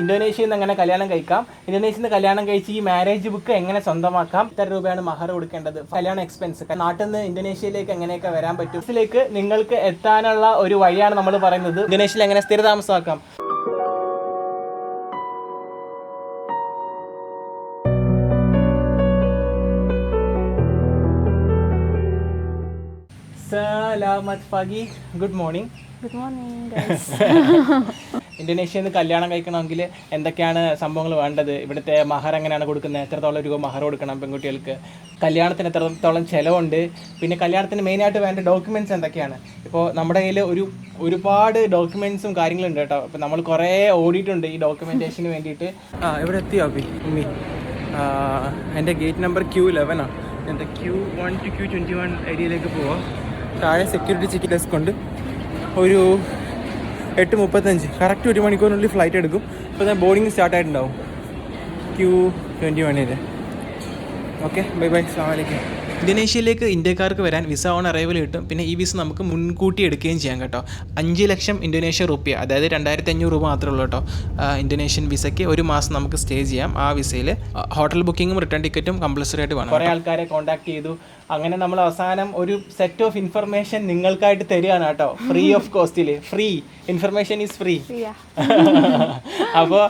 ഇന്തോനേഷ്യയിൽ നിന്ന് എങ്ങനെ കല്യാണം കഴിക്കാം. ഇന്തോനേഷ്യയിൽ നിന്ന് കല്യാണം കഴിച്ച് ഈ മാരേജ് ബുക്ക് എങ്ങനെ സ്വന്തമാക്കാം? ഇത്ര രൂപയാണ് മഹർ കൊടുക്കേണ്ടത്. കല്യാണ എക്സ്പെൻസ് നാട്ടിൽ നിന്ന് ഇന്തോനേഷ്യയിലേക്ക് എങ്ങനെയൊക്കെ വരാൻ പറ്റും? ഇതിലേക്ക് നിങ്ങൾക്ക് എത്താനുള്ള ഒരു വഴിയാണ് നമ്മൾ പറയുന്നത്. ഇന്തോനേഷ്യയിൽ എങ്ങനെ സ്ഥിരതാമസമാക്കാം? സലാമത് ഫഗി ഗുഡ് മോർണിംഗ് morning, guys. ഇന്തോനേഷ്യയിൽ നിന്ന് കല്യാണം കഴിക്കണമെങ്കിൽ എന്തൊക്കെയാണ് സംഭവങ്ങൾ വേണ്ടത്? ഇവിടുത്തെ മഹർ എങ്ങനെയാണ് കൊടുക്കുന്നത്? എത്രത്തോളം രൂപ മഹർ കൊടുക്കണം പെൺകുട്ടികൾക്ക്? കല്യാണത്തിന് എത്രത്തോളം ചിലവുണ്ട്? പിന്നെ കല്യാണത്തിന് മെയിനായിട്ട് വേണ്ട ഡോക്യുമെന്റ്സ് എന്തൊക്കെയാണ്? ഇപ്പോൾ നമ്മുടെ കയ്യിൽ ഒരു ഒരുപാട് ഡോക്യുമെന്റ്സും കാര്യങ്ങളുണ്ട് കേട്ടോ. അപ്പോൾ നമ്മൾ കുറേ ഓടിയിട്ടുണ്ട് ഈ ഡോക്യുമെന്റേഷന് വേണ്ടിയിട്ട്. ആ ഇവിടെ എത്തിയോ അഭി. ഉമ്മി. എന്റെ ഗേറ്റ് നമ്പർ ക്യൂ ഇലവനാണ് എന്റെ Q one two Q twenty one ഏരിയയിലേക്ക് പോവാം. താഴെ സെക്യൂരിറ്റി ചെക്ക് ഡെസ്ക് ഉണ്ട്. ഒരു എട്ട് മുപ്പത്തഞ്ച്. കറക്റ്റ് ഒരു മണിക്കൂറിനുള്ളിൽ ഫ്ലൈറ്റ് എടുക്കും. ഇപ്പോൾ ഞാൻ ബോർഡിങ് സ്റ്റാർട്ട് ആയിട്ടുണ്ടാവും. ക്യൂ ട്വന്റി വണ്ണിൽ ഓക്കെ ബൈ ബൈ സ്ലാമലേക്കും ഇന്തോനേഷ്യയിലേക്ക് ഇന്ത്യക്കാർക്ക് വരാൻ വിസ ഓൺ അറൈവൽ കിട്ടും. പിന്നെ ഈ വിസ നമുക്ക് മുൻകൂട്ടി എടുക്കുകയും ചെയ്യാം കേട്ടോ. അഞ്ച് ലക്ഷം ഇന്തോനേഷ്യ റുപ്യ അതായത് രണ്ടായിരത്തി അഞ്ഞൂറ് രൂപ മാത്രമേ ഉള്ളൂ കേട്ടോ. ഇന്തോനേഷ്യൻ വിസയ്ക്ക് ഒരു മാസം നമുക്ക് സ്റ്റേ ചെയ്യാം ആ വിസയിൽ. ഹോട്ടൽ ബുക്കിങ്ങും റിട്ടേൺ ടിക്കറ്റും കമ്പൾസറി ആയിട്ട് വേണം കുറേ ആൾക്കാരെ കോൺടാക്ട് ചെയ്തു. അങ്ങനെ നമ്മൾ അവസാനം ഒരു സെറ്റ് ഓഫ് ഇൻഫർമേഷൻ നിങ്ങൾക്കായിട്ട് തരികയാണ് കേട്ടോ. ഫ്രീ ഓഫ് കോസ്റ്റിൽ ഫ്രീ ഇൻഫർമേഷൻ ഈസ് ഫ്രീ അപ്പോൾ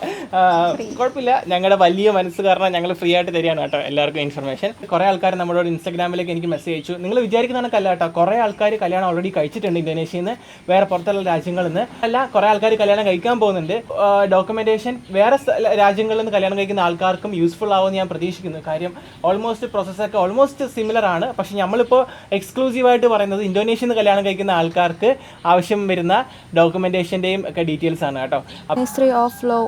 കുഴപ്പമില്ല. ഞങ്ങളുടെ വലിയ മനസ്സ് കാരണം ഞങ്ങൾ ഫ്രീ ആയിട്ട് തരികയാണ് കേട്ടോ. എല്ലാവർക്കും ഇൻഫർമേഷൻ കുറേ ആൾക്കാർ നമ്മളോട് ഇൻസ്റ്റാഗ്രാമിലേക്ക് എനിക്ക് മെസ്സേജ് അയച്ചു. നിങ്ങൾ വിചാരിക്കുന്ന കണക്കല്ല കേട്ടോ കുറേ ആൾക്കാർ കല്യാണം ഓൾറെഡി കഴിച്ചിട്ടുണ്ട് ഇന്തോനേഷ്യയിൽ നിന്ന് വേറെ പുറത്തുള്ള രാജ്യങ്ങളിൽ നിന്ന് അല്ല കുറേ ആൾക്കാർ കല്യാണം കഴിക്കാൻ പോകുന്നുണ്ട്. ഡോക്യുമെന്റേഷൻ വേറെ രാജ്യങ്ങളിൽ നിന്ന് കല്യാണം കഴിക്കുന്ന ആൾക്കാർക്കും യൂസ്ഫുൾ ആവുമെന്ന് ഞാൻ പ്രതീക്ഷിക്കുന്നു. കാര്യം ഓൾമോസ്റ്റ് പ്രോസസ്സൊക്കെ ഓൾമോസ്റ്റ് സിമിലർ ആണ്. പക്ഷേ നമ്മളിപ്പോൾ എക്സ്ക്ലൂസീവായിട്ട് പറയുന്നത് ഇന്തോനേഷ്യയിൽ നിന്ന് കല്യാണം കഴിക്കുന്ന ആൾക്കാർക്ക് ആവശ്യം വരുന്ന ഡോക്യുമെന്റേഷന്റെയും ഒക്കെ ഡീറ്റെയിൽസ് ആണ് കേട്ടോ. Of law.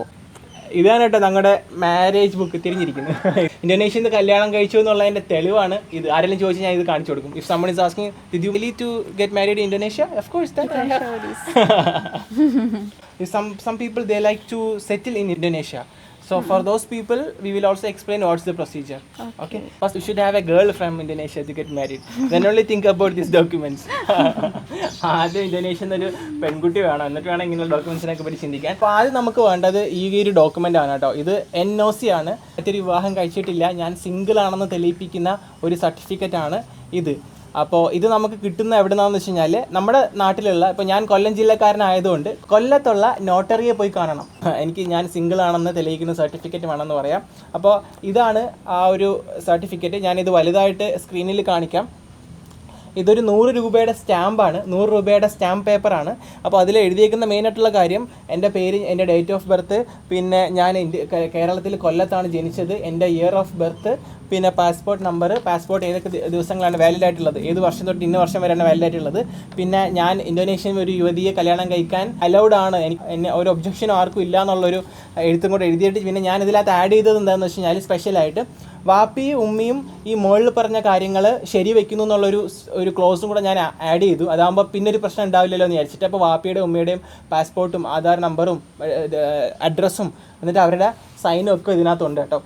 ഇതാണ് കേട്ടോ ഞങ്ങളുടെ മാരേജ് ബുക്ക് തിരിഞ്ഞിരിക്കുന്നത്. ഇന്തോനേഷ്യയിൽ നിന്ന് കല്യാണം കഴിച്ചു എന്നുള്ളതിന്റെ തെളിവാണ് ഇത്. ആരെങ്കിലും ചോദിച്ചാൽ ഞാൻ ഇത് കാണിച്ചു കൊടുക്കും. If someone is asking did you really to get married in Indonesia of course some people they like to settle in Indonesia. So for those people, we will also explain what's the procedure. Okay. First, you should have a girl from Indonesia to get married. Then only think about these documents. ആദ്യം ഇന്തോനേഷ്യയിൽ ഒരു പെൺകുട്ടി വേണം എന്നിട്ട് വേണം ഇങ്ങനെയുള്ള ഡോക്യുമെന്റ്സിനൊക്കെ പറ്റി ചിന്തിക്കാൻ അപ്പോൾ ആദ്യം നമുക്ക് വേണ്ടത് ഈ ഒരു ഡോക്യുമെന്റ് ആണ് കേട്ടോ ഇത് എൻ ഒ സി ആണ് മറ്റൊരു വിവാഹം കഴിച്ചിട്ടില്ല ഞാൻ സിംഗിൾ ആണെന്ന് തെളിയിപ്പിക്കുന്ന ഒരു സർട്ടിഫിക്കറ്റ് ആണ് ഇത് അപ്പോൾ ഇത് നമുക്ക് കിട്ടുന്ന എവിടെ നിന്നാന്ന് വെച്ച് കഴിഞ്ഞാൽ നമ്മുടെ നാട്ടിലുള്ള ഇപ്പോൾ ഞാൻ കൊല്ലം ജില്ലക്കാരനായതുകൊണ്ട് കൊല്ലത്തുള്ള നോട്ടറിയെ പോയി കാണണം. എനിക്ക് ഞാൻ സിംഗിൾ ആണെന്ന് തെളിയിക്കുന്ന സർട്ടിഫിക്കറ്റ് വേണമെന്ന് പറയാം. അപ്പോൾ ഇതാണ് ആ ഒരു സർട്ടിഫിക്കറ്റ്. ഞാനിത് വലുതായിട്ട് സ്ക്രീനിൽ കാണിക്കാം. ഇതൊരു നൂറ് രൂപയുടെ സ്റ്റാമ്പാണ്. നൂറ് രൂപയുടെ സ്റ്റാമ്പ് പേപ്പറാണ്. അപ്പോൾ അതിൽ എഴുതിയേക്കുന്ന മെയിനായിട്ടുള്ള കാര്യം എന്റെ പേര് എന്റെ ഡേറ്റ് ഓഫ് ബർത്ത് പിന്നെ ഞാൻ കേരളത്തിൽ കൊല്ലത്താണ് ജനിച്ചത് എന്റെ ഇയർ ഓഫ് ബർത്ത് പിന്നെ പാസ്പോർട്ട് നമ്പർ പാസ്പോർട്ട് ഏതൊക്കെ ദിവസങ്ങളാണ് വാലിഡ് ആയിട്ടുള്ളത് ഏത് വർഷം തൊട്ട് ഇന്ന വർഷം വരെയാണ് വാലിഡ് ആയിട്ടുള്ളത്. പിന്നെ ഞാൻ ഇന്തോനേഷ്യൻ ഒരു യുവതിയെ കല്യാണം കഴിക്കാൻ അലൗഡ് ആണ്. എനിക്ക് എന്നെ ഒരു ഒബ്ജക്ഷനും ആർക്കും ഇല്ല എന്നുള്ളൊരു എഴുത്തും കൂടെ എഴുതിയിട്ട് പിന്നെ ഞാൻ ഇതിനകത്ത് ആഡ് ചെയ്തത് എന്താണെന്ന് വെച്ച് കഴിഞ്ഞാൽ സ്പെഷ്യലായിട്ട് വാപ്പിയും ഉമ്മിയും ഈ മുകളിൽ പറഞ്ഞ കാര്യങ്ങൾ ശരി വെക്കുന്നു എന്നുള്ളൊരു ഒരു ക്ലോസും കൂടെ ഞാൻ ആഡ് ചെയ്തു. അതാകുമ്പോൾ പിന്നെ ഒരു പ്രശ്നം ഉണ്ടാവില്ലല്ലോ എന്ന് വിചാരിച്ചിട്ട്. അപ്പോൾ വാപ്പിയുടെ ഉമ്മയുടെയും പാസ്പോർട്ടും ആധാർ നമ്പറും അഡ്രസ്സും എന്നിട്ട് അവരുടെ സൈനും ഒക്കെ ഇതിനകത്തുണ്ട് കേട്ടോ.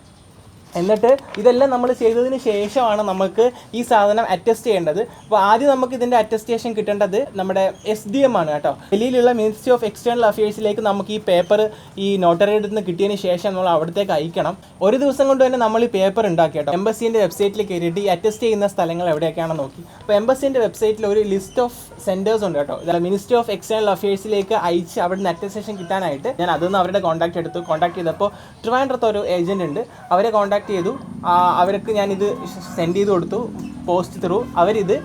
എന്നിട്ട് ഇതെല്ലാം നമ്മൾ ചെയ്തതിന് ശേഷമാണ് നമുക്ക് ഈ സാധനം അറ്റസ്റ്റ് ചെയ്യേണ്ടത്. അപ്പോൾ ആദ്യം നമുക്ക് ഇതിന്റെ അറ്റസ്റ്റേഷൻ കിട്ടേണ്ടത് നമ്മുടെ എസ് ഡി എം ആണ് കേട്ടോ. ഡൽഹിയിലുള്ള മിനിസ്ട്രി ഓഫ് എക്സ്റ്റേണൽ അഫയേഴ്സിലേക്ക് നമുക്ക് ഈ പേപ്പർ ഈ നോട്ടറിയുടെ നിന്ന് കിട്ടിയതിന് ശേഷം നമ്മൾ അവിടത്തേക്ക് അയക്കണം. ഒരു ദിവസം കൊണ്ട് തന്നെ നമ്മൾ ഈ പേപ്പർ ഉണ്ടാക്കി കേട്ടോ. എംബസീന്റെ വെബ്സൈറ്റിൽ കയറിയിട്ട് ഈ അറ്റസ്റ്റ് ചെയ്യുന്ന സ്ഥലങ്ങൾ എവിടെയൊക്കെയാണെന്ന് നോക്കി. അപ്പോൾ എംബസീന്റെ വെബ്സൈറ്റിൽ ഒരു ലിസ്റ്റ് ഓഫ് സെന്റേഴ്സ് ഉണ്ട് കേട്ടോ. മിനിസ്ട്രി ഓഫ് എക്സ്റ്റേണൽ അഫയേഴ്സിലേക്ക് അയച്ച് അവിടെ നിന്ന് അറ്റസ്റ്റേഷൻ കിട്ടാനായിട്ട് ഞാൻ അതൊന്ന് അവരുടെ കോൺടാക്ട് എടുത്തു. കോൺടാക്ട് ചെയ്തപ്പോൾ ട്രിവാൻഡ്രത്ത് ഒരു ഏജന്റ് ഉണ്ട്. അവരെ കോൺടാക്ട് ചെയ്തു. ആ, അവർക്ക് ഞാനിത് സെൻഡ് ചെയ്ത് കൊടുത്തു പോസ്റ്റ് ത്രൂ അവരിത്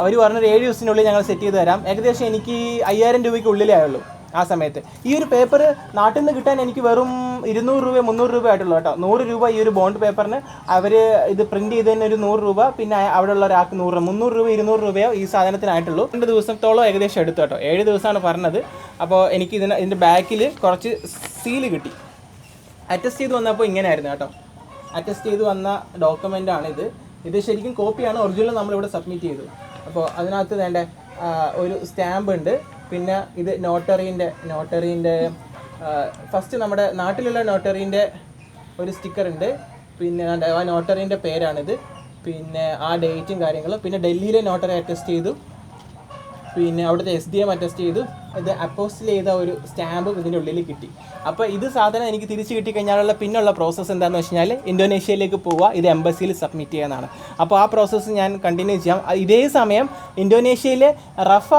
അവർ പറഞ്ഞൊരു ഏഴ് ദിവസത്തിനുള്ളിൽ ഞങ്ങൾ സെറ്റ് ചെയ്ത് തരാം. ഏകദേശം എനിക്ക് അയ്യായിരം രൂപയ്ക്ക് ഉള്ളിലേ ആയുള്ളൂ ആ സമയത്ത്. ഈ ഒരു പേപ്പർ നാട്ടിൽ നിന്ന് കിട്ടാൻ എനിക്ക് വെറും ഇരുന്നൂറ് രൂപ മുന്നൂറ് രൂപ ആയിട്ടുള്ളൂ കേട്ടോ. നൂറ് രൂപ ഈ ഒരു ബോണ്ട് പേപ്പറിന് അവർ ഇത് പ്രിന്റ് ചെയ്തതിന് ഒരു നൂറ് രൂപ പിന്നെ അവിടെയുള്ള ഒരാൾക്ക് നൂറ് രൂപ മുന്നൂറ് രൂപ ഇരുന്നൂറ് രൂപയോ ഈ സാധനത്തിനായിട്ടുള്ളൂ. രണ്ട് ദിവസത്തോളം ഏകദേശം എടുത്തു കേട്ടോ. ഏഴ് ദിവസമാണ് പറഞ്ഞത്. അപ്പോൾ എനിക്ക് ഇതിന് ഇതിന്റെ ബാക്കിൽ കുറച്ച് സീൽ കിട്ടി. അറ്റസ്റ്റ് ചെയ്ത് വന്നപ്പോൾ ഇങ്ങനെയായിരുന്നു കേട്ടോ. അറ്റസ്റ്റ് ചെയ്ത് വന്ന ഡോക്യുമെന്റ് ആണിത്. ഇത് ശരിക്കും കോപ്പിയാണ് ഒറിജിനൽ നമ്മളിവിടെ സബ്മിറ്റ് ചെയ്തു. അപ്പോൾ അതിനകത്ത് വേണ്ട ഒരു സ്റ്റാമ്പ് ഉണ്ട്. പിന്നെ ഇത് നോട്ടറീന്റെ നോട്ടറീന്റെ ഫസ്റ്റ് നമ്മുടെ നാട്ടിലുള്ള നോട്ടറീന്റെ ഒരു സ്റ്റിക്കർ ഉണ്ട്. പിന്നെ ആ നോട്ടറീന്റെ പേരാണിത്. പിന്നെ ആ ഡേറ്റും കാര്യങ്ങളും. പിന്നെ ഡൽഹിയിലെ നോട്ടറി അറ്റസ്റ്റ് ചെയ്തു. പിന്നെ അവിടുത്തെ എസ് ഡി എം അറ്റസ്റ്റ് ചെയ്ത്. ഇത് അപ്പോസ്റ്റ് ചെയ്ത ഒരു സ്റ്റാമ്പ് ഇതിന്റെ ഉള്ളിൽ കിട്ടി. അപ്പോൾ ഇത് സാധനം എനിക്ക് തിരിച്ച് കിട്ടിക്കഴിഞ്ഞാലുള്ള പിന്നുള്ള പ്രോസസ്സ് എന്താണെന്ന് വെച്ച് കഴിഞ്ഞാൽ ഇന്തോനേഷ്യയിലേക്ക് പോവുക. ഇത് എംബസിയിൽ സബ്മിറ്റ് ചെയ്യാനാണ്. അപ്പോൾ ആ പ്രോസസ്സ് ഞാൻ കണ്ടിന്യൂ ചെയ്യാം. ഇതേ സമയം ഇന്തോനേഷ്യയിലെ റഫ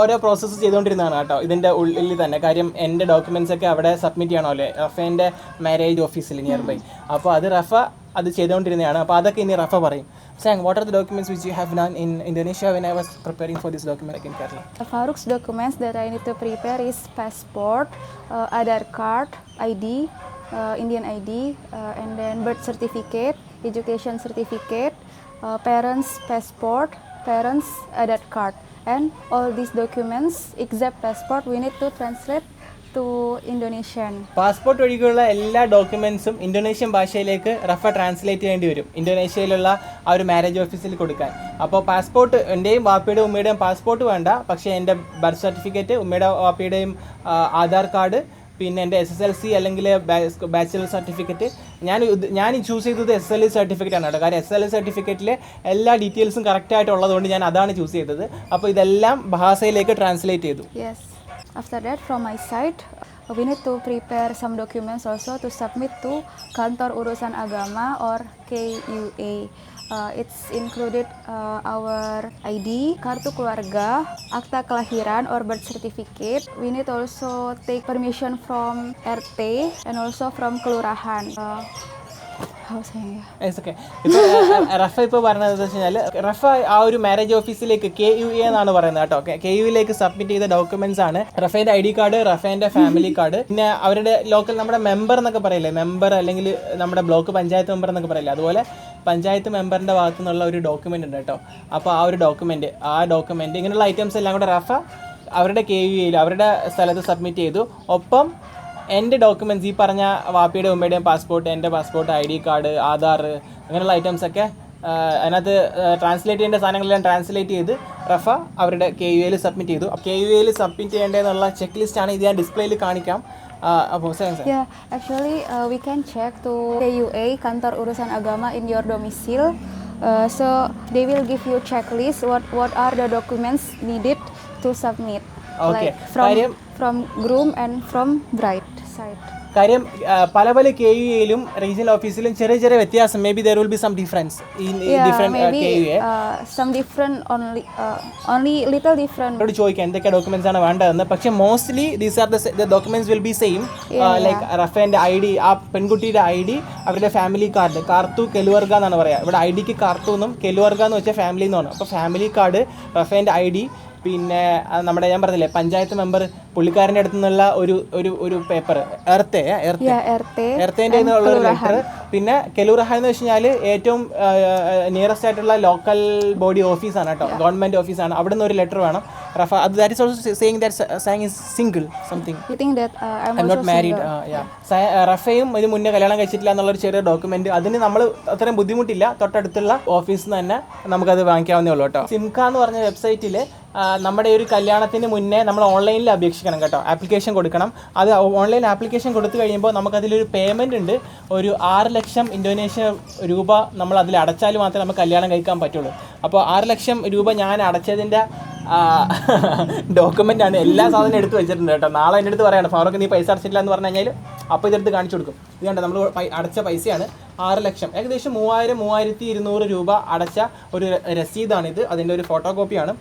ഓരോ പ്രോസസ്സ് ചെയ്തുകൊണ്ടിരുന്നതാണ് കേട്ടോ. ഇതിന്റെ ഉള്ളിൽ തന്നെ. കാര്യം എന്റെ ഡോക്യുമെന്റ്സ് ഒക്കെ അവിടെ സബ്മിറ്റ് ചെയ്യണമല്ലോ. റഫേന്റെ മാരേജ് ഓഫീസിൽ നിയർ ബൈ അപ്പോൾ അത് റഫ അത് ചെയ്തുകൊണ്ടിരുന്നതാണ് അപ്പോൾ അതൊക്കെ ഇനി റഫ പറയും San what are the documents which you have done in Indonesia when I was preparing for this document in Kerala Farouk's documents that I need to prepare is passport, uh, Aadhaar card, ID, uh, Indian ID, uh, and then birth certificate, education certificate, uh, parents' passport, parents' Aadhaar card, and all these documents except passport we need to translate To Indonesian. Passport ഒഴികെയുള്ള എല്ലാ ഡോക്യുമെന്റ്സും Indonesian ഭാഷയിലേക്ക് Rafah translate ചെയ്യേണ്ടി വരും. ഇന്തോനേഷ്യയിലുള്ള ആ ഒരു marriage ഓഫീസിൽ കൊടുക്കാൻ. അപ്പോൾ പാസ്പോർട്ട് എന്റെയും വാപ്പയുടെ ഉമ്മയുടെയും പാസ്പോർട്ട് വേണ്ട. പക്ഷേ എന്റെ ബർത്ത് സർട്ടിഫിക്കറ്റ് ഉമ്മയുടെ വാപ്പയുടെയും ആധാർ കാർഡ് പിന്നെ എന്റെ എസ് എസ് എൽ സി അല്ലെങ്കിൽ ബാച്ചിലർ സർട്ടിഫിക്കറ്റ് ഞാൻ ഞാൻ ചൂസ് ചെയ്തത് എസ് എൽ സി സർട്ടിഫിക്കറ്റ് ആണ് കേട്ടോ. കാരണം എസ് എൽ സി സർട്ടിഫിക്കറ്റിലെ എല്ലാ ഡീറ്റെയിൽസും കറക്റ്റായിട്ട് ഉള്ളതുകൊണ്ട് ഞാൻ അതാണ് ചൂസ് ചെയ്തത്. അപ്പോൾ ഇതെല്ലാം ഭാഷയിലേക്ക് ട്രാൻസ്ലേറ്റ് ചെയ്തു. Yes. After that, from my side, we need to prepare some documents also to submit to Kantor Urusan Agama or KUA. Uh, it's included uh, our ID, kartu keluarga, akta kelahiran or birth certificate. We need also take permission from RT and also from kelurahan. Uh, ഇപ്പൊ Rafa ഇപ്പോൾ പറഞ്ഞത് എന്താ വെച്ച് കഴിഞ്ഞാൽ റഫ ആ ഒരു marriage ഓഫീസിലേക്ക് K U A എന്നാണ് പറയുന്നത് കേട്ടോ. കെ യുയിലേക്ക് സബ്മിറ്റ് ചെയ്ത ഡോക്യുമെന്റ്സ് ആണ് റഫേന്റെ ഐ ഡി കാർഡ് റഫേന്റെ ഫാമിലി കാർഡ് പിന്നെ അവരുടെ ലോക്കൽ നമ്മുടെ മെമ്പർ എന്നൊക്കെ പറയില്ലേ? മെമ്പർ അല്ലെങ്കിൽ നമ്മുടെ ബ്ലോക്ക് പഞ്ചായത്ത് മെമ്പർ എന്നൊക്കെ പറയില്ലേ? അതുപോലെ പഞ്ചായത്ത് മെമ്പറിന്റെ ഭാഗത്തു നിന്നുള്ള ഒരു ഡോക്യുമെന്റ് ഉണ്ട് കേട്ടോ. അപ്പോൾ ആ ഒരു ഡോക്യുമെന്റ് ആ ഡോക്യുമെന്റ് ഇങ്ങനെയുള്ള ഐറ്റംസ് എല്ലാം കൂടെ റഫ അവരുടെ കെ യു എയിൽ അവരുടെ സ്ഥലത്ത് സബ്മിറ്റ് ചെയ്തു. ഒപ്പം എന്റെ ഡോക്യുമെന്റ്സ് ഈ പറഞ്ഞ വാപ്പിയുടെ ഉമ്മയുടെയും പാസ്പോർട്ട് എന്റെ passport I D card Aadhaar അങ്ങനെയുള്ള ഐറ്റംസ് ഒക്കെ ആ, അതിനകത്ത് ട്രാൻസ്ലേറ്റ് ചെയ്യേണ്ട സാധനങ്ങളെല്ലാം ട്രാൻസ്ലേറ്റ് ചെയ്ത് റഫ അവരുടെ കെ യു എയിൽ സബ്മിറ്റ് ചെയ്തു കെ യു എയിൽ സബ്മിറ്റ് ചെയ്യേണ്ടതെന്നുള്ള ചെക്ക് ലിസ്റ്റ് ആണ് ഇത് ഞാൻ ഡിസ്പ്ലേയിൽ കാണിക്കാം ആ, അപ്പോൾ sir sir Yeah, actually uh, we can check to KUA Kantor Urusan Agama in your domicile. Uh, so they will give you checklist what what are the documents needed to submit. Okay. Like from കാര്യം- groom and and bride bride side. കാര്യം പല പല K U എയിലും regional ഓഫീസിലും ചെറിയ ചെറിയ വ്യത്യാസം. May be there will be some difference in Yeah, different K U maybe a some different only only little different. അവരോട് ചോദിക്കാം എന്തൊക്കെ ഡോക്യുമെന്റ്സ് ആണ് വേണ്ടതെന്ന്. പക്ഷേ mostly these are the documents will be same like റഫേന്റെ I D ആ പെൺകുട്ടിയുടെ I D അവരുടെ family card കാർത്തു കെലുവർഗ എന്നാണ് പറയുക ഇവിടെ ഐ ഡിക്ക് കാർത്തു എന്നും കെലുവർഗ എന്ന് വെച്ചാൽ ഫാമിലി എന്നാണ് അപ്പോൾ ഫാമിലി കാർഡ് റഫേന്റെ ഐ ഡി പിന്നെ നമ്മുടെ ഞാൻ പറഞ്ഞില്ലേ പഞ്ചായത്ത് മെമ്പർ പുള്ളിക്കാരന്റെ അടുത്തു നിന്നുള്ള ഒരു ഒരു ഒരു പേപ്പർ. എർത്തെ. എർത്തേന്റെ ഉള്ള ഒരു ലെറ്റർ പിന്നെ കെലൂറഹ എന്ന് വെച്ച് കഴിഞ്ഞാൽ ഏറ്റവും നിയറസ്റ്റ് ആയിട്ടുള്ള ലോക്കൽ ബോഡി ഓഫീസാണ് കേട്ടോ. ഗവൺമെന്റ് ഓഫീസാണ് അവിടെ നിന്ന് ഒരു ലെറ്റർ വേണം. റഫ അത് that is also saying that sang is single something I am not married റഫയും ഇത് മുന്നേ കല്യാണം കഴിച്ചിട്ടില്ല എന്നുള്ളൊരു ചെറിയ ഡോക്യുമെന്റ് അതിന് നമ്മൾ അത്രയും ബുദ്ധിമുട്ടില്ല. തൊട്ടടുത്തുള്ള ഓഫീസിൽ നിന്ന് തന്നെ നമുക്കത് വാങ്ങിക്കാവുന്നേ ഉള്ളൂ കേട്ടോ. സിംക എന്ന് പറഞ്ഞ വെബ്സൈറ്റിൽ നമ്മുടെ ഒരു കല്യാണത്തിന് മുന്നേ നമ്മൾ ഓൺലൈനിൽ അപേക്ഷിക്കണം കേട്ടോ. ആപ്ലിക്കേഷൻ കൊടുക്കണം. അത് ഓൺലൈൻ ആപ്ലിക്കേഷൻ കൊടുത്തു കഴിയുമ്പോൾ നമുക്കതിലൊരു പേയ്മെന്റ് ഉണ്ട്. ഒരു ആറ് ലക്ഷം ഇന്തോനേഷ്യ രൂപ നമ്മൾ അതിൽ അടച്ചാൽ മാത്രമേ നമുക്ക് കല്യാണം കഴിക്കാൻ പറ്റുള്ളൂ. അപ്പോൾ ആറ് ലക്ഷം രൂപ ഞാൻ അടച്ചതിന്റെ ഡോക്യുമെന്റ് ആണ് എല്ലാ സാധനം എടുത്ത് വെച്ചിട്ടുണ്ട് കേട്ടോ. നാളെ എന്റെ അടുത്ത് പറയാണ് ഫാറൂഖ് നീ പൈസ അടച്ചിട്ടില്ല എന്ന് പറഞ്ഞു കഴിഞ്ഞാൽ അപ്പോൾ ഇതെടുത്ത് കാണിച്ചു കൊടുക്കും. ഇത് കണ്ടോ നമ്മൾ അടച്ച പൈസയാണ്. ആറ് ലക്ഷം. ഏകദേശം മൂവായിരം മൂവായിരത്തി ഇരുന്നൂറ് രൂപ അടച്ച ഒരു രസീതാണ് ഇത് അതിന്റെ ഒരു ഫോട്ടോ കോപ്പിയാണ്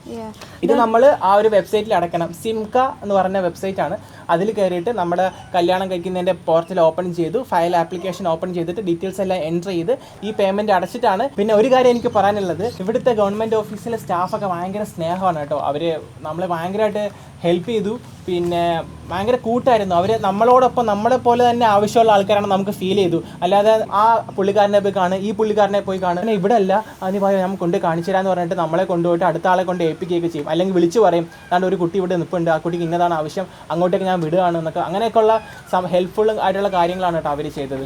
ഇത് നമ്മൾ ആ ഒരു വെബ്സൈറ്റിൽ അടക്കണം സിംക എന്ന് പറഞ്ഞ വെബ്സൈറ്റ് ആണ് അതിൽ കയറിയിട്ട് നമ്മുടെ കല്യാണം കഴിക്കുന്നതിന്റെ പോർട്ടൽ ഓപ്പൺ ചെയ്തു. ഫയൽ ആപ്ലിക്കേഷൻ ഓപ്പൺ ചെയ്തിട്ട് ഡീറ്റെയിൽസ് എല്ലാം എന്റർ ചെയ്ത് ഈ പേയ്മെന്റ് അടച്ചിട്ടാണ്. പിന്നെ ഒരു കാര്യം എനിക്ക് പറയാനുള്ളത്. ഇവിടുത്തെ ഗവൺമെന്റ് ഓഫീസിലെ സ്റ്റാഫൊക്കെ ഭയങ്കര സ്നേഹമാണ് കേട്ടോ. അവർ നമ്മളെ ഭയങ്കരമായിട്ട് ഹെൽപ്പ് ചെയ്തു. പിന്നെ ഭയങ്കര കൂട്ടായിരുന്നു. അവർ നമ്മളോടൊപ്പം നമ്മളെ പോലെ തന്നെ ആവശ്യമുള്ള ആൾക്കാരാണ് നമുക്ക് ഫീൽ ചെയ്തു. അല്ലാതെ ആ പുള്ളിക്കാരനെ പോയി കാണുക ഈ പുള്ളിക്കാരനെ പോയി കാണുക. ഇവിടെ അല്ല അതിന് പറയും നമുക്ക് കൊണ്ട് കാണിച്ചു തരാമെന്ന് പറഞ്ഞിട്ട് നമ്മളെ കൊണ്ടുപോയിട്ട് അടുത്ത ആളെ കൊണ്ട് ഏൽപ്പിക്കുകയൊക്കെ ചെയ്യും. അല്ലെങ്കിൽ വിളിച്ച് പറയും അതാണ്ട് ഒരു കുട്ടി ഇവിടെ നിൽപ്പുണ്ട് ആ കുട്ടിക്ക് ഇന്നതാണ് ആവശ്യം അങ്ങോട്ടേക്ക് ഞാൻ വിടുകയാണ് എന്നൊക്കെ. അങ്ങനെയൊക്കെയുള്ള ഹെൽപ്ഫുൾ ആയിട്ടുള്ള കാര്യങ്ങളാണ് കേട്ടോ അവർ ചെയ്തത്.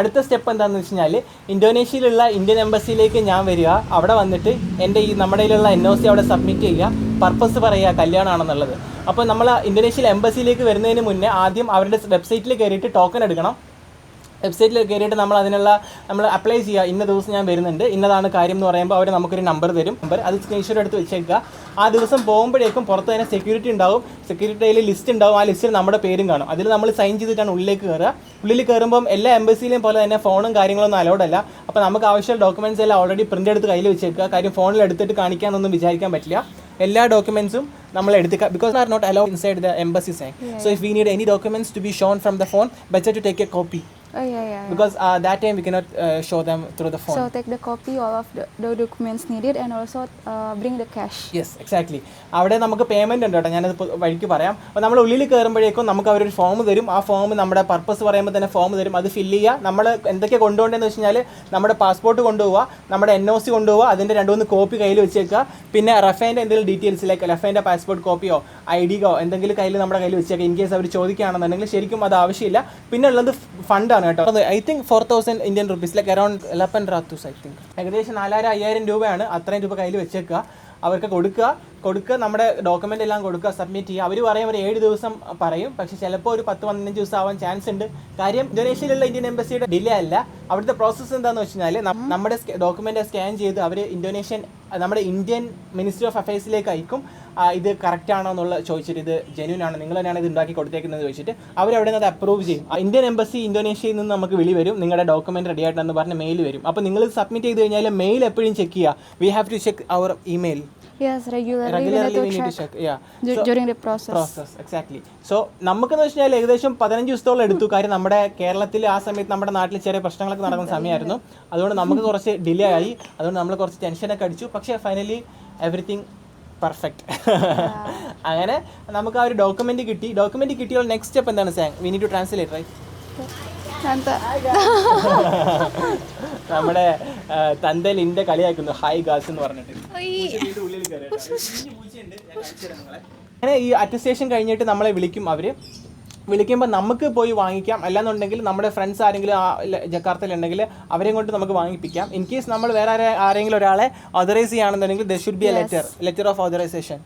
അടുത്ത സ്റ്റെപ്പ് എന്താണെന്ന് വെച്ച് കഴിഞ്ഞാൽ ഇന്തോനേഷ്യയിലുള്ള ഇന്ത്യൻ എംബസിയിലേക്ക് ഞാൻ വരിക. അവിടെ വന്നിട്ട് എന്റെ ഈ നമ്മുടെ കയ്യിലുള്ള എൻ ഒ സി അവിടെ സബ്മിറ്റ് ചെയ്യുക. പർപ്പസ് പറയുക കല്യാണമാണെന്നുള്ളത്. അപ്പോൾ നമ്മൾ ഇന്തോനേഷ്യയിൽ എംബസിയിലേക്ക് വരുന്നതിന് മുന്നേ ആദ്യം അവരുടെ വെബ്സൈറ്റിൽ കയറിയിട്ട് ടോക്കൺ എടുക്കണം. വെബ്സൈറ്റിൽ കയറിയിട്ട് നമ്മൾ അതിനുള്ള നമ്മൾ അപ്ലൈ ചെയ്യുക. ഇന്ന ദിവസം ഞാൻ വരുന്നുണ്ട്. ഇന്നതാണ് കാര്യം എന്ന് പറയുമ്പോൾ അവർ നമുക്കൊരു നമ്പർ തരും. നമ്പർ അത് സ്ക്രീൻഷോട്ട് എടുത്ത് വെച്ചേക്കുക. ആ ദിവസം പോകുമ്പോഴേക്കും പുറത്ത് തന്നെ സെക്യൂരിറ്റി ഉണ്ടാവും. സെക്യൂരിറ്റിയിൽ ലിസ്റ്റ് ഉണ്ടാവും. ആ ലിസ്റ്റിൽ നമ്മുടെ പേരും കാണും. അതിൽ നമ്മൾ സൈൻ ചെയ്തിട്ടാണ് ഉള്ളിലേക്ക് കയറുക ഉള്ളിൽ കയറുമ്പം എല്ലാ എംബസിയിലും പോലെ തന്നെ ഫോണും കാര്യങ്ങളൊന്നും അലൗഡ് അല്ല. അപ്പോൾ നമുക്ക് ആവശ്യമുള്ള ഡോക്യുമെന്റ്സ് എല്ലാം ഓൾറെഡി പ്രിന്റ് എടുത്ത് കയ്യിൽ വെച്ചേക്കുക. കാര്യം ഫോണിൽ എടുത്തിട്ട് കാണിക്കാമെന്നൊന്നും വിചാരിക്കാൻ പറ്റില്ല. എല്ലാ ഡോക്യുമെൻസും നമ്മൾ എടുക്കുക because are not allowed inside the embassy sign so if we need any documents to be shown from the phone better to take a copy Oh yeah, yeah. because uh, that time we cannot uh, show them through the phone. So take the copy all of the, the documents needed and also uh, bring the cash. Yes exactly അവിടെ നമുക്ക് payment ഉണ്ട് കേട്ടോ. ഞാനത് ഇപ്പൊ വഴിക്ക് പറയാം. അപ്പോൾ നമ്മൾ ഉള്ളിൽ കയറുമ്പോഴേക്കും നമുക്ക് അവരൊരു ഫോം തരും. ആ ഫോം നമ്മുടെ പർപ്പസ് പറയുമ്പോൾ തന്നെ ഫോം തരും. അത് ഫില്ല് ചെയ്യുക. നമ്മൾ എന്തൊക്കെ കൊണ്ടുപോകേണ്ടതെന്ന് വെച്ച് കഴിഞ്ഞാൽ നമ്മുടെ പാസ്പോർട്ട് കൊണ്ടുപോവുക നമ്മുടെ എൻ ഒ സി കൊണ്ടുപോവുക അതിന്റെ രണ്ട് മൂന്ന് കോപ്പി കയ്യിൽ വെച്ചേക്കുക. പിന്നെ റഫേന്റെ എന്തെങ്കിലും ഡീറ്റെയിൽസ് ലൈക്ക് റഫേന്റെ പാസ്പോർട്ട് കോപ്പിയോ ഐ ഡിയോ എന്തെങ്കിലും കയ്യിൽ നമ്മുടെ കയ്യിൽ വെച്ചേക്കുക. ഇൻ കേസ് അവർ ചോദിക്കുകയാണെന്നുണ്ടെങ്കിൽ ശരിക്കും അത് ആവശ്യമില്ല. പിന്നെ ഉള്ളത് ഫണ്ടാണ് കേട്ടോ I think four thousand Indian rupees like around ലെപ്പൻ റാത്തൂസ് ഐ തിങ്ക് ഏകദേശം നാലായിരം അയ്യായിരം രൂപയാണ് അത്രയും രൂപ കയ്യിൽ വെച്ചേക്കുക. അവർക്ക് കൊടുക്കുക. കൊടുക്കുക നമ്മുടെ ഡോക്യുമെന്റ് എല്ലാം കൊടുക്കുക സബ്മിറ്റ് ചെയ്യുക. അവർ പറയും ഒരു ഏഴ് ദിവസം പറയും. പക്ഷേ ചിലപ്പോൾ ഒരു പത്ത് പതിനഞ്ച് ദിവസം ആവാൻ ചാൻസ് ഉണ്ട്. കാര്യം ഇന്തോനേഷ്യയിലുള്ള ഇന്ത്യൻ എംബസിയുടെ ഡിലേ അല്ല. അവിടുത്തെ പ്രോസസ്സ് എന്താണെന്ന് വെച്ച് കഴിഞ്ഞാൽ നമ്മുടെ ഡോക്യുമെന്റ് സ്കാൻ ചെയ്ത് അവർ ഇന്തോനേഷ്യൻ നമ്മുടെ ഇന്ത്യൻ മിനിസ്ട്രി ഓഫ് അഫയേഴ്സിലേക്ക് അയക്കും. ഇത് കറക്റ്റ് ആണോ എന്നുള്ള ചോദിച്ചിട്ട് ഇത് ജെന്യൂൻ ആണ്? നിങ്ങൾ തന്നെയാണ് ഇത് ഉണ്ടാക്കി കൊടുത്തേക്കുന്നത് ചോദിച്ചിട്ട് അവർ അവിടെ നിന്ന് അത് അപ്രൂവ് ചെയ്യും. ഇന്ത്യൻ എംബസി ഇന്തോനേഷ്യയിൽ നിന്ന് നമുക്ക് വിളി വരും. നിങ്ങളുടെ ഡോക്യുമെന്റ് റെഡി ആയിട്ടെന്ന് പറഞ്ഞ് മെയിൽ വരും. അപ്പോൾ നിങ്ങൾ സബ്മിറ്റ് ചെയ്ത് കഴിഞ്ഞാൽ മെയിൽ എപ്പോഴും ചെക്ക് ചെയ്യുക. We have to check our email Yes, regularly, regularly we need to check. Check yeah du- during the process. Process exactly so നമുക്കെന്ന് വെച്ച് കഴിഞ്ഞാൽ ഏകദേശം പതിനഞ്ച് ദിവസത്തോളം എടുത്തു. കാര്യം നമ്മുടെ കേരളത്തിൽ ആ സമയത്ത് നമ്മുടെ നാട്ടിൽ ചെറിയ പ്രശ്നങ്ങളൊക്കെ നടക്കുന്ന സമയമായിരുന്നു. അതുകൊണ്ട് നമുക്ക് കുറച്ച് ഡിലേ ആയി. അതുകൊണ്ട് നമ്മൾ കുറച്ച് ടെൻഷനൊക്കെ അടിച്ചു. പക്ഷേ ഫൈനലി എവറിത്തിങ് പെർഫെക്റ്റ് അങ്ങനെ നമുക്ക് ആ ഒരു ഡോക്യുമെന്റ് കിട്ടി. ഡോക്യുമെന്റ് കിട്ടിയോ നെക്സ്റ്റ് സ്റ്റെപ്പ് എന്താണ് San we need to translate right. നമ്മുടെ തന്തൽ ഇന്റെ കളിയാക്കുന്നു. ഹായ് ഗാസ് എന്ന് പറഞ്ഞിട്ട്. അങ്ങനെ ഈ അറ്റസ്റ്റേഷൻ കഴിഞ്ഞിട്ട് നമ്മളെ വിളിക്കും അവർ. വിളിക്കുമ്പോൾ നമുക്ക് പോയി വാങ്ങിക്കാം. അല്ലാന്നുണ്ടെങ്കിൽ നമ്മുടെ ഫ്രണ്ട്സ് ആരെങ്കിലും ആ ജക്കാർത്തയിലുണ്ടെങ്കിൽ അവരെയും കൊണ്ട് നമുക്ക് വാങ്ങിപ്പിക്കാം. ഇൻ കേസ് നമ്മൾ വേറെ ആരെ ആരെങ്കിലും ഒരാളെ ഓതറൈസ് ചെയ്യുകയാണെന്നുണ്ടെങ്കിൽ there should be a letter letter of authorization.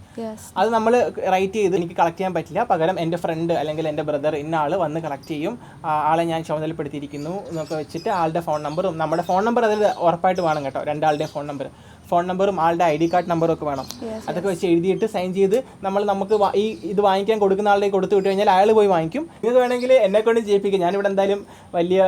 അത് നമ്മൾ റൈറ്റ് ചെയ്ത് എനിക്ക് കളക്ട് ചെയ്യാൻ പറ്റില്ല. പകരം എന്റെ ഫ്രണ്ട് അല്ലെങ്കിൽ എന്റെ ബ്രദർ ഇന്ന ആൾ വന്ന് കളക്ട് ചെയ്യും. ആളെ ഞാൻ ചുമതലപ്പെടുത്തിയിരിക്കുന്നു എന്നൊക്കെ വെച്ചിട്ട് ആളുടെ ഫോൺ നമ്പറും നമ്മുടെ ഫോൺ നമ്പർ അതിൽ ഉറപ്പായിട്ട് വേണം കേട്ടോ. രണ്ടാളുടെയും ഫോൺ നമ്പർ ഫോൺ നമ്പറും ആളുടെ ഐ ഡി കാർഡ് നമ്പറും ഒക്കെ വേണം. അതൊക്കെ വെച്ച് എഴുതിയിട്ട് സൈൻ ചെയ്ത് നമ്മൾ നമുക്ക് ഈ ഇത് വാങ്ങിക്കാൻ കൊടുക്കുന്ന ആളുടെ കൊടുത്തു വിട്ട് കഴിഞ്ഞാൽ അയാൾ പോയി വാങ്ങിക്കും. നിങ്ങൾക്ക് വേണമെങ്കിൽ എന്നെ കൊണ്ട് ചെയ്യിപ്പിക്കും ഞാനിവിടെ എന്തായാലും വലിയ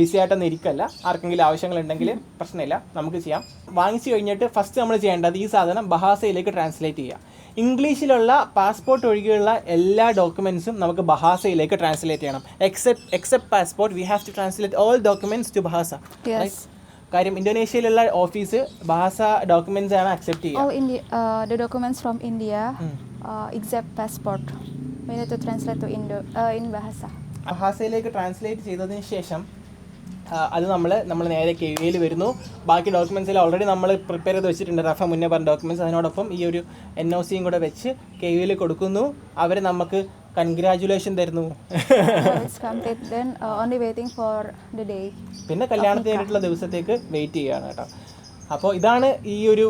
ബിസി ആയിട്ടൊന്നും ഇരിക്കല്ല. ആർക്കെങ്കിലും ആവശ്യങ്ങൾ ഉണ്ടെങ്കിൽ പ്രശ്നമില്ല. നമുക്ക് ചെയ്യാം. വാങ്ങിച്ചു കഴിഞ്ഞിട്ട് ഫസ്റ്റ് നമ്മൾ ചെയ്യേണ്ടത് ഈ സാധനം ബഹാസയിലേക്ക് ട്രാൻസ്ലേറ്റ് ചെയ്യുക. ഇംഗ്ലീഷിലുള്ള പാസ്പോർട്ട് ഒഴികെയുള്ള എല്ലാ ഡോക്യുമെൻസും നമുക്ക് ബഹാസയിലേക്ക് ട്രാൻസ്ലേറ്റ് ചെയ്യണം. Except except passport we have to translate all documents to Bahasa. കാര്യം ഇന്തോനേഷ്യയിലുള്ള ഓഫീസ് ഭാഷ ഡോക്യുമെന്റ്സ് ആണ് അക്സെപ്റ്റ് ചെയ്യുക. Documents from India exact passport Indo uh, in Bahasa. ബഹാസയിലേക്ക് ട്രാൻസ്ലേറ്റ് ചെയ്തതിന് ശേഷം അത് നമ്മൾ നമ്മൾ നേരെ കെ വിയിൽ വരുന്നു. ബാക്കി ഡോക്യുമെൻസിൽ ഓൾറെഡി നമ്മൾ പ്രിപ്പയർ ചെയ്ത് വെച്ചിട്ടുണ്ട്. റഫ മുന്നേ പറഞ്ഞ ഡോക്യുമെന്റ്സ് അതിനോടൊപ്പം ഈ ഒരു എൻ ഒ സിയും കൂടെ വെച്ച് കെ വിയിൽ കൊടുക്കുന്നു. അവർ നമുക്ക് കൺഗ്രാജുലേഷൻ തരുന്നു uh. പിന്നെ കല്യാണത്തിന് വേണ്ടിയിട്ടുള്ള ദിവസത്തേക്ക് വെയിറ്റ് ചെയ്യുകയാണ് കേട്ടോ. അപ്പോൾ ഇതാണ് ഈ ഒരു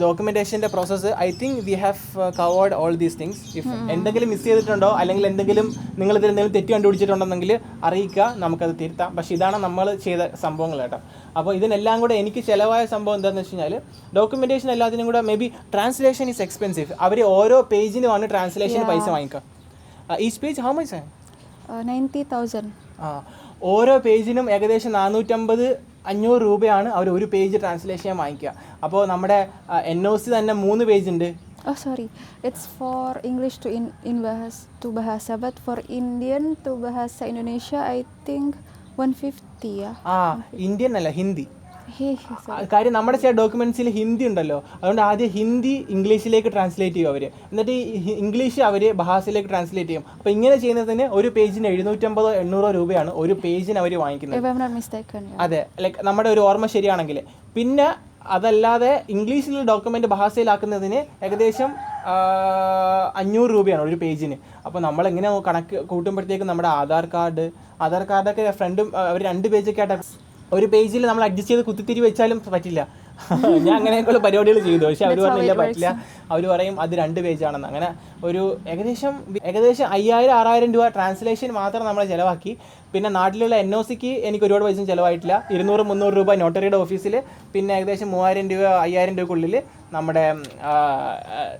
ഡോക്യുമെന്റേഷന്റെ process I think we have covered all these things if എന്തെങ്കിലും മിസ് ചെയ്തിട്ടുണ്ടോ അല്ലെങ്കിൽ എന്തെങ്കിലും നിങ്ങൾ ഇതിൽ എന്തെങ്കിലും തെറ്റ് കണ്ടുപിടിച്ചിട്ടുണ്ടെങ്കിൽ അറിയിക്കുക നമുക്കത് തിരുത്താം. പക്ഷേ ഇതാണ് നമ്മൾ ചെയ്ത സംഭവങ്ങൾ കേട്ടോ. അപ്പോൾ ഇതിനെല്ലാം കൂടെ എനിക്ക് ചിലവായ സംഭവം എന്താണെന്ന് വെച്ച് കഴിഞ്ഞാൽ ഡോക്യുമെന്റേഷൻ എല്ലാത്തിനും കൂടെ may be translation is expensive അവർ ഓരോ പേജിനുമാണ് ട്രാൻസ്ലേഷൻ പൈസ വാങ്ങിക്കുക. Each page how much ninety 90,000. ആ ഓരോ പേജിനും ഏകദേശം നാനൂറ്റമ്പത് അഞ്ഞൂറ് രൂപയാണ് അവർ ഒരു പേജ് ട്രാൻസ്ലേഷൻ ചെയ്യാൻ വാങ്ങിക്കുക അപ്പോൾ നമ്മുടെ എൻ ഒ സി തന്നെ മൂന്ന് പേജ് ഉണ്ട് Oh sorry, it's for English to in in bahas to bahasa, but for Indian to bahasa Indonesia, I think 150 ya. ആ ഇന്ത്യൻ അല്ല ഹിന്ദി Hey, ആ, sorry. കാര്യം നമ്മുടെ ചില ഡോക്യുമെന്റ്സിൽ ഹിന്ദി ഉണ്ടല്ലോ. അതുകൊണ്ട് ആദ്യം ഹിന്ദി ഇംഗ്ലീഷിലേക്ക് ട്രാൻസ്ലേറ്റ് ചെയ്യും അവർ എന്നിട്ട് ഈ ഇംഗ്ലീഷ് അവർ ഭാഷയിലേക്ക് ട്രാൻസ്ലേറ്റ് ചെയ്യും. അപ്പോൾ ഇങ്ങനെ ചെയ്യുന്നതിന് ഒരു പേജിന് എഴുന്നൂറ്റമ്പതോ എണ്ണൂറോ രൂപയാണ് ഒരു പേജിന് അവർ വാങ്ങിക്കുന്നത്. അതെ ലൈക്ക് നമ്മുടെ ഒരു ഓർമ്മ ശരിയാണെങ്കിൽ പിന്നെ അതല്ലാതെ ഇംഗ്ലീഷിലുള്ള ഡോക്യുമെന്റ് ഭാഷയിലാക്കുന്നതിന് ഏകദേശം അഞ്ഞൂറ് രൂപയാണ് ഒരു പേജിന്. അപ്പോൾ നമ്മൾ എങ്ങനെ കണക്ക് കൂട്ടുമ്പോഴത്തേക്കും നമ്മുടെ ആധാർ കാർഡ് ആധാർ കാർഡൊക്കെ ഫ്രണ്ടും അവർ രണ്ട് പേജൊക്കെ ആയിട്ട് ഒരു പേജിൽ നമ്മൾ അഡ്ജസ്റ്റ് ചെയ്ത് കുത്തിത്തിരി വെച്ചാലും പറ്റില്ല. ഞാൻ അങ്ങനെയൊക്കെയുള്ള പരിപാടികൾ ചെയ്തു. പക്ഷെ അവർ പറഞ്ഞില്ല പറ്റില്ല. അവർ പറയും അത് രണ്ട് പേജാണെന്ന്. അങ്ങനെ ഒരു ഏകദേശം ഏകദേശം അയ്യായിരം ആറായിരം രൂപ ട്രാൻസ്ലേഷൻ മാത്രം നമ്മൾ ചിലവാക്കി. പിന്നെ നാട്ടിലുള്ള എൻ ഒ സിക്ക് എനിക്ക് ഒരുപാട് പൈസ ചിലവായിട്ടില്ല. ഇരുന്നൂറ് മുന്നൂറ് രൂപ നോട്ടറിയുടെ ഓഫീസിൽ പിന്നെ ഏകദേശം മൂവായിരം രൂപ അയ്യായിരം രൂപക്കുള്ളിൽ നമ്മുടെ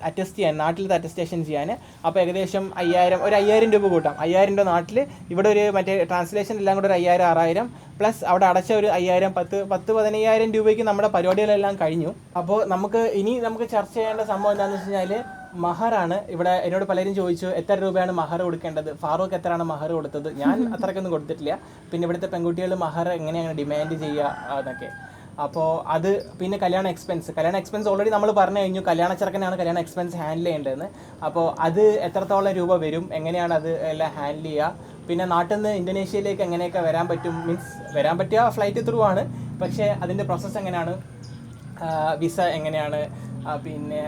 അറ്റസ്റ്റ് ചെയ്യാൻ നാട്ടിലത്തെ അറ്റസ്റ്റേഷൻ ചെയ്യാൻ. അപ്പോൾ ഏകദേശം അയ്യായിരം ഒരു അയ്യായിരം രൂപ കൂട്ടാം. അയ്യായിരം രൂപ നാട്ടിൽ. ഇവിടെ ഒരു മറ്റേ ട്രാൻസ്ലേഷൻ എല്ലാം കൂടെ ഒരു അയ്യായിരം ആറായിരം. പ്ലസ് അവിടെ അടച്ച ഒരു അയ്യായിരം പത്ത് പത്ത് പതിനയ്യായിരം രൂപയ്ക്ക് നമ്മുടെ പരിപാടികളെല്ലാം കഴിഞ്ഞു. അപ്പോൾ നമുക്ക് ഇനി നമുക്ക് ചർച്ച ചെയ്യേണ്ട സംഭവം എന്താണെന്ന് വെച്ച് കഴിഞ്ഞാൽ മഹറാണ് ഇവിടെ എന്നോട് പലരും ചോദിച്ചു എത്ര രൂപയാണ് മഹർ കൊടുക്കേണ്ടത്? ഫാറൂഖ് എത്രയാണ് മഹർ കൊടുത്തത്? ഞാൻ അത്രക്കൊന്നും കൊടുത്തിട്ടില്ല. പിന്നെ ഇവിടുത്തെ പെൺകുട്ടികൾ മഹർ എങ്ങനെയാണ് ഡിമാൻഡ് ചെയ്യുക എന്നൊക്കെ. അപ്പോൾ അത് പിന്നെ കല്യാണ എക്സ്പെൻസ് കല്യാണ എക്സ്പെൻസ് ഓൾറെഡി നമ്മൾ പറഞ്ഞു കഴിഞ്ഞു. കല്യാണ ചെറുക്കനാണ് കല്യാണ എക്സ്പെൻസ് ഹാൻഡിൽ ചെയ്യേണ്ടതെന്ന്. അപ്പോൾ അത് എത്രത്തോളം രൂപ വരും? എങ്ങനെയാണ് അത് എല്ലാം ഹാൻഡിൽ ചെയ്യുക? പിന്നെ നാട്ടിൽ നിന്ന് ഇന്തോനേഷ്യയിലേക്ക് എങ്ങനെയൊക്കെ വരാൻ പറ്റും? മീൻസ് വരാൻ പറ്റിയ ഫ്ലൈറ്റ് ത്രൂ ആണ്. പക്ഷേ അതിന്റെ പ്രോസസ്സ് എങ്ങനെയാണ്? വിസ എങ്ങനെയാണ്? പിന്നെ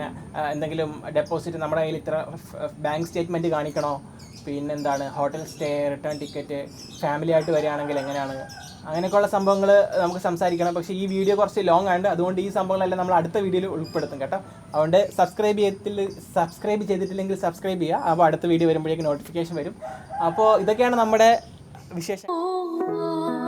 എന്തെങ്കിലും ഡെപ്പോസിറ്റ് നമ്മുടെ കയ്യിൽ ഇത്ര ബാങ്ക് സ്റ്റേറ്റ്മെന്റ് കാണിക്കണോ? പിന്നെന്താണ് hotel stay return ticket family ആയിട്ട് വരികയാണെങ്കിൽ എങ്ങനെയാണ്? അങ്ങനെയൊക്കെയുള്ള സംഭവങ്ങൾ നമുക്ക് സംസാരിക്കണം. പക്ഷേ ഈ വീഡിയോ കുറച്ച് ലോങ് ആണ് അതുകൊണ്ട് ഈ സംഭവങ്ങളെല്ലാം നമ്മൾ അടുത്ത വീഡിയോയിൽ ഉൾപ്പെടുത്തും കേട്ടോ. അതുകൊണ്ട് സബ്സ്ക്രൈബ് ചെയ്തിട്ടില്ല സബ്സ്ക്രൈബ് ചെയ്തിട്ടില്ലെങ്കിൽ സബ്സ്ക്രൈബ് ചെയ്യുക. അപ്പോൾ അടുത്ത വീഡിയോ വരുമ്പോഴേക്കും നോട്ടിഫിക്കേഷൻ വരും. അപ്പോൾ ഇതൊക്കെയാണ് നമ്മുടെ വിശേഷം love